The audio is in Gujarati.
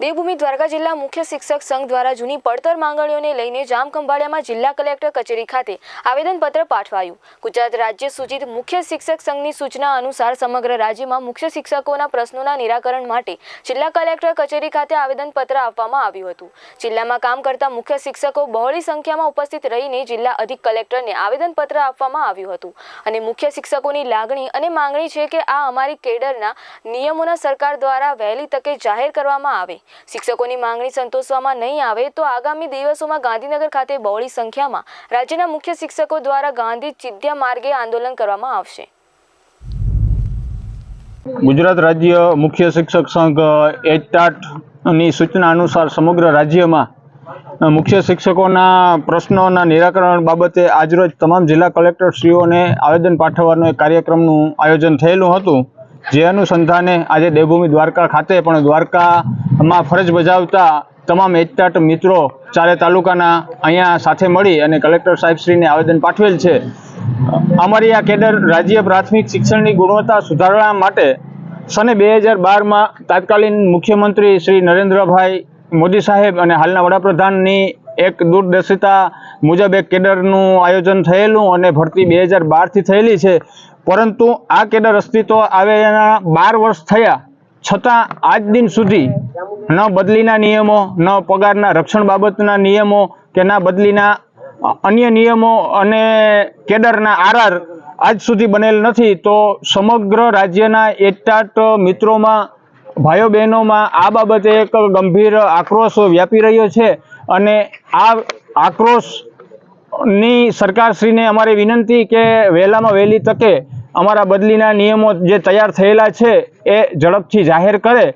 દેવભૂમિ દ્વારકા જિલ્લા મુખ્ય શિક્ષક સંઘ દ્વારા જૂની પડતર માંગણીઓને લઈને જામખંભાળિયામાં જિલ્લા કલેક્ટર કચેરી ખાતે આવેદનપત્ર પાઠવાયું. ગુજરાત રાજ્ય સૂચિત મુખ્ય શિક્ષક સંઘની સૂચના અનુસાર સમગ્ર રાજ્યમાં મુખ્ય શિક્ષકોના પ્રશ્નોના નિરાકરણ માટે જિલ્લા કલેક્ટર કચેરી ખાતે આવેદનપત્ર આપવામાં આવ્યું હતું. જિલ્લામાં કામ કરતા મુખ્ય શિક્ષકો બહોળી સંખ્યામાં ઉપસ્થિત રહીને જિલ્લા અધિક કલેક્ટરને આવેદનપત્ર આપવામાં આવ્યું હતું. અને મુખ્ય શિક્ષકોની લાગણી અને માંગણી છે કે આ અમારી કેડરના નિયમોના સરકાર દ્વારા વહેલી તકે જાહેર કરવામાં આવે. શિક્ષકોની માંગણી સંતોષવામાં નહીં આવે તો આગામી દિવસોમાં ગાંધીનગર ખાતે બહોળી સંખ્યામાં રાજ્યના મુખ્ય શિક્ષકો દ્વારા ગાંધી ચિંધ્યા માર્ગે આંદોલન કરવામાં આવશે. ગુજરાત રાજ્ય મુખ્ય શિક્ષક સંઘ એચટાટની સૂચના અનુસાર સમગ્ર રાજ્યમાં મુખ્ય શિક્ષકોના પ્રશ્નોના નિરાકરણ બાબતે આજરોજ તમામ જિલ્લા કલેક્ટરશ્રીઓને આવેદન પાઠવવાનો એક કાર્યક્રમનું આયોજન થયેલું હતું. જે અનુસંધાને આજે દેવભૂમિ દ્વારકા ખાતે પણ દ્વારકામાં ફરજ બજાવતા તમામ એકતાટ મિત્રો ચારે તાલુકાના અહીંયા સાથે મળી અને કલેક્ટર સાહેબશ્રીને આવેદન પાઠવેલ છે. અમારી આ કેડર રાજ્ય પ્રાથમિક શિક્ષણની ગુણવત્તા સુધારવા માટે સને બે હજાર બારમાં તાત્કાલીન મુખ્યમંત્રી શ્રી નરેન્દ્રભાઈ મોદી સાહેબ અને હાલના વડાપ્રધાનની એક દૂરદર્શિતા મુજબ એક કેડરનું આયોજન થયેલું અને ભરતી બે હજાર બારથી થયેલી છે. પરંતુ આ કેડર અસ્તિત્વ આવે એના બાર વર્ષ થયા છતાં આજ દિન સુધી ન બદલીના નિયમો, ન પગારના રક્ષણ બાબતના નિયમો કે ના બદલીના અન્ય નિયમો અને કેડરના આરઆર આજ સુધી બનેલ નથી, તો સમગ્ર રાજ્યના એટાટ મિત્રોમાં ભાઈઓ બહેનોમાં આ બાબતે એક ગંભીર આક્રોશ વ્યાપી રહ્યો છે અને આ આક્રોશની સરકારશ્રીને અમારી વિનંતી કે વહેલામાં વહેલી તકે અમારા બદલીના નિયમો જે તૈયાર થયેલા છે એ ઝડપથી જાહેર કરે.